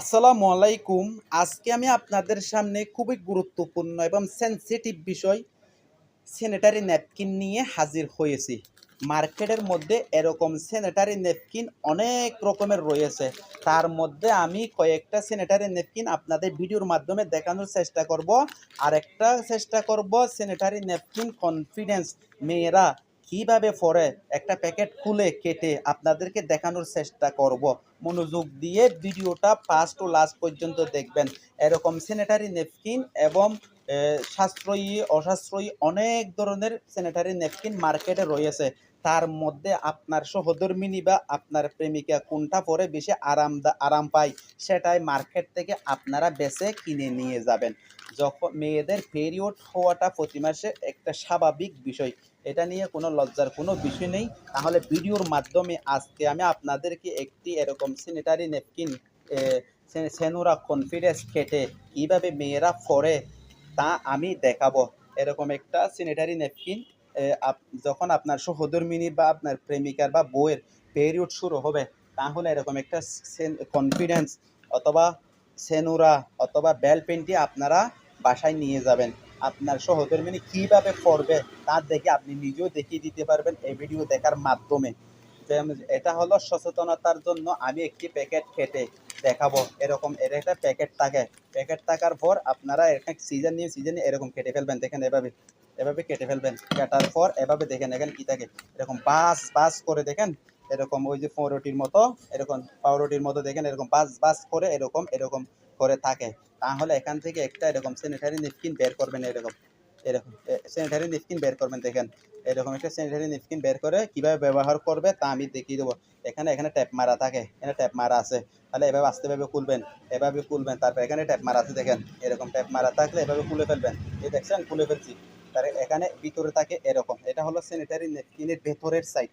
আসসালামু আলাইকুম। আজকে আমি আপনাদের সামনে খুবই গুরুত্বপূর্ণ এবং সেনসিটিভ বিষয় স্যানিটারি ন্যাপকিন নিয়ে হাজির হয়েছি। মার্কেটের মধ্যে এরকম স্যানিটারি ন্যাপকিন অনেক রকমের রয়েছে। তার মধ্যে আমি কয়েকটা স্যানিটারি ন্যাপকিন আপনাদের ভিডিওর মাধ্যমে দেখানোর চেষ্টা করব। আর একটা চেষ্টা করব স্যানিটারি ন্যাপকিন কনফিডেন্স মেয়েরা কীভাবে পরে একটা প্যাকেট খুলে কেটে আপনাদেরকে দেখানোর চেষ্টা করব। মনোযোগ দিয়ে ভিডিওটা ফার্স্ট ও লাস্ট পর্যন্ত দেখবেন। এরকম স্যানিটারি নেপকিন এবং সাশ্রয়ী, অসাশ্রয়ী অনেক ধরনের স্যানিটারি ন্যাপকিন মার্কেটে রয়েছে। তার মধ্যে আপনার সহধর্মিনী বা আপনার প্রেমিকা কোনটা পরে বেশি আরাম আরাম পায়, সেটাই মার্কেট থেকে আপনারা বেছে কিনে নিয়ে যাবেন। যখন মেয়েদের পেরিয়ড হওয়াটা প্রতি মাসে একটা স্বাভাবিক বিষয়। এটা নিয়ে কোনো লজ্জার কোনো বিষয় নেই। তাহলে ভিডিওর মাধ্যমে আজকে আমি আপনাদেরকে একটি এরকম স্যানিটারি ন্যাপকিন সেনুরা কনফিডেন্স কেটে কীভাবে মেয়েরা পরে তা আমি দেখাবো। এরকম একটা স্যানিটারি ন্যাপকিন যখন আপনার সহধর্মিনী বা আপনার প্রেমিকার বা বউয়ের পিরিয়ড শুরু হবে, তাহলে এরকম একটা কনফিডেন্স অথবা সেনুরা অথবা বেল পেনটি আপনারা বাসায় নিয়ে যাবেন। আপনার সহধর্মিনী কীভাবে করবে তা দেখে আপনি নিজেও দেখিয়ে দিতে পারবেন এই ভিডিও দেখার মাধ্যমে। এটা হলো সচেতনতার জন্য আমি একটি প্যাকেট কেটে দেখাবো। এরকম এর একটা প্যাকেট থাকে। প্যাকেট থাকার পর আপনারা একটা সিজন নিয়ে সিজন এরকম কেটে ফেলবেন, দেখেন এভাবে এভাবে কেটে ফেলবেন। কাটার পর এভাবে দেখেন এখানে কি থাকে। এরকম বাস বাস করে দেখেন, এরকম ওই যে পাউরুটির মতো, এরকম পাউরুটির মতো দেখেন, এরকম বাস বাস করে এরকম এরকম করে থাকে। তাহলে এখান থেকে একটা এরকম স্যানিটারি নেপকিন বের করবেন এরকম। এরকম স্যানিটারি নেপকিন বের করবেন দেখেন। এরকম একটা স্যানিটারি নেপকিন বের করে কীভাবে ব্যবহার করবে তা আমি দেখিয়ে দেবো। এখানে এখানে ট্যাপ মারা থাকে, এখানে ট্যাপ মারা আছে। তাহলে এভাবে আস্তেভাবে খুলবেন, এভাবে খুলবেন, তারপর এখানে ট্যাপ মারা আছে দেখেন। এরকম ট্যাপ মারা থাকলে এভাবে খুলে ফেলবেন। এই দেখছেন, খুলে ফেলছি। তার এখানে ভিতরে থাকে এরকম। এটা হলো স্যানিটারি নেপকিনের ভেতরের সাইড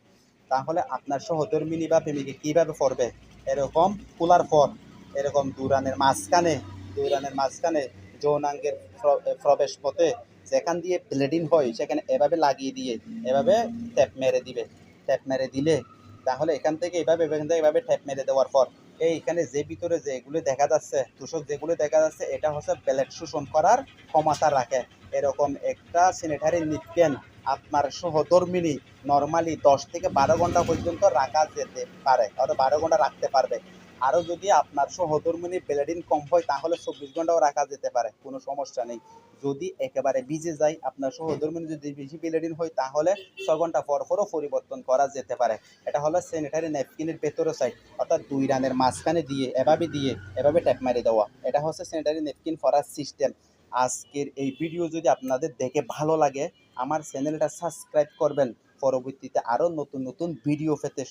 তাহলে আপনার সহধর্মিনী বা প্রেমিকে কীভাবে পড়বে এরকম খোলার পর। এরকম দুরানের মাঝখানে দুরানের মাঝখানে যৌনাঙ্গের প্রবেশ পথে যেখান দিয়ে ব্লিডিং হয়, সেখানে এভাবে লাগিয়ে দিয়ে, এভাবে ট্যাপ মেরে দিবে ট্যাপ মেরে দিলে, তাহলে এখান থেকে এভাবে, এখান থেকে এভাবে ট্যাপ মেরে দেওয়ার পর, এই এখানে যে ভিতরে যেগুলো দেখা যাচ্ছে, তুষক যেগুলো দেখা যাচ্ছে, এটা হচ্ছে ব্লেড শোষণ করার ক্ষমতা রাখে। এরকম একটা স্যানিটারি নিপকেন আপনার সহধর্মিনী নর্মালি দশ থেকে বারো ঘণ্টা পর্যন্ত রাখা যেতে পারে, অর্থাৎ বারো ঘণ্টা রাখতে পারবে। আরও যদি আপনার সহধর্মিনী ব্লেডিন কম হয়, তাহলে চব্বিশ ঘন্টাও রাখা যেতে পারে, কোনো সমস্যা নেই। যদি একেবারে ভিজে যায়, আপনার সহধর্মিনী যদি বেশি ব্লেডিন হয়, তাহলে ছ ঘণ্টা পর পরও পরিবর্তন করা যেতে পারে। এটা হলো স্যানিটারি ন্যাপকিনের ভেতরে সাইড অর্থাৎ দুই রানের মাঝখানে দিয়ে, এভাবে দিয়ে, এভাবে ট্যাপ মারি দেওয়া। এটা হচ্ছে স্যানিটারি ন্যাপকিন ফরার সিস্টেম আজকের এই ভিডিও যদি আপনাদের দেখে ভালো লাগে, আমার চ্যানেলটা সাবস্ক্রাইব করবেন। পরবর্তীতে আরও নতুন নতুন ভিডিও পেতে